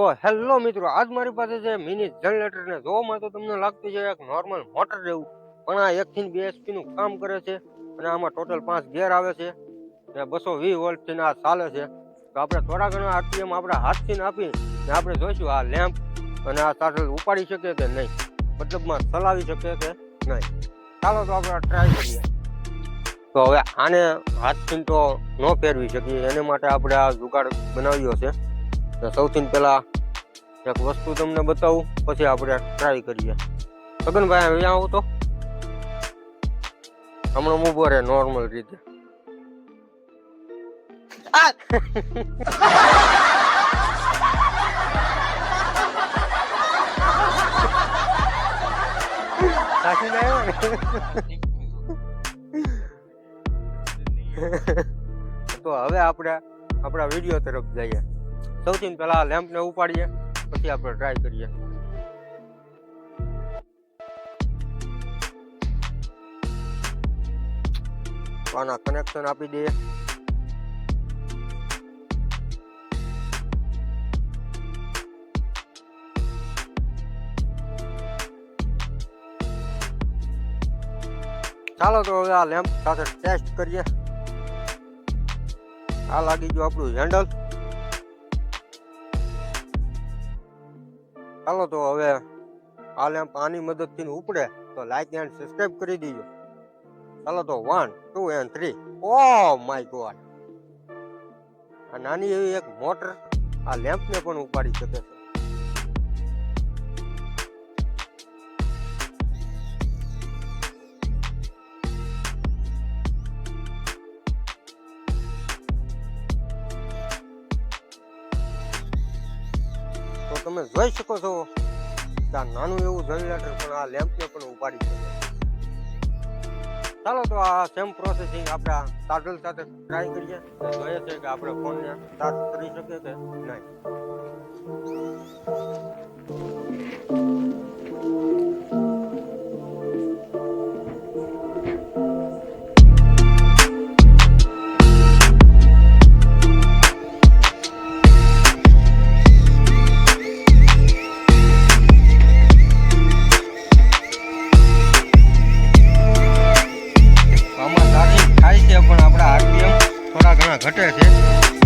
તો હેલો મિત્રો, આજ મારી પાસે છે મિની જનરેટર ને. જોવામાં તો તમને લાગતું છે એક નોર્મલ મોટર જેવું, પણ આ એક થી બે HP નું કામ કરે છે અને આમાં ટોટલ પાંચ ગેર આવે છે ને બસો વીસ વોલ્ટથી આ ચાલે છે. તો આપણે થોડા ઘણા આરપીએમ આપણા હાથથી આપી ને આપણે જોઈશું આ લેમ્પ અને આ સાટલ ઉપાડી શકે કે નહીં. મતલબમાં ચલાવી શકે કે નહીં. ચાલો તો આપણે ટ્રાય કરીએ. તો હવે આને હાથથી તો ન ફેરવી શકીએ. એને માટે આપણે આ જુગાડ બનાવ્યો છે. સૌથી પહેલા એક વસ્તુ તમને બતાવું પછી આપણે ટ્રાય કરીએ. સગનભાઈ અહીંયા આવું તો. હમણાં ઊભો રહે નોર્મલ રીતે. તો હવે આપણે આપણા વીડિયો તરફ જઈએ. સૌથી પહેલા લેમ્પ ને ઉપાડીએ. પછી આપણે ટ્રાય કરીએ. આના કનેક્શન આપી દઈએ ચાલો તો હવે આ લેમ્પ સાથે ટેસ્ટ કરીએ. આ લાગી ગયું આપણું હેન્ડલ ચાલો તો હવે કાલે લેમ્પ આની મદદથી ઉપડે, તો લાઈક એન્ડ સબસ્ક્રાઇબ કરી દીજો. ચાલો તો one two and three oh my god આ નાની એવી એક મોટર આ લેમ્પને પણ ઉપાડી શકે છે. તમે જોઈ શકો છો કે આ નાનું એવું જનરેટર પણ આ લેમ્પને પણ ઉપાડી શકે ચાલો તો આ સેમ પ્રોસેસિંગ આપણે આ સાધન સાથે ટ્રાય કરીએ. જોઈએ છે કે આપણે ફોનને ચાર્જ કરી શકીએ કે નહીં. પૈસા ઘણા ઘટે છે.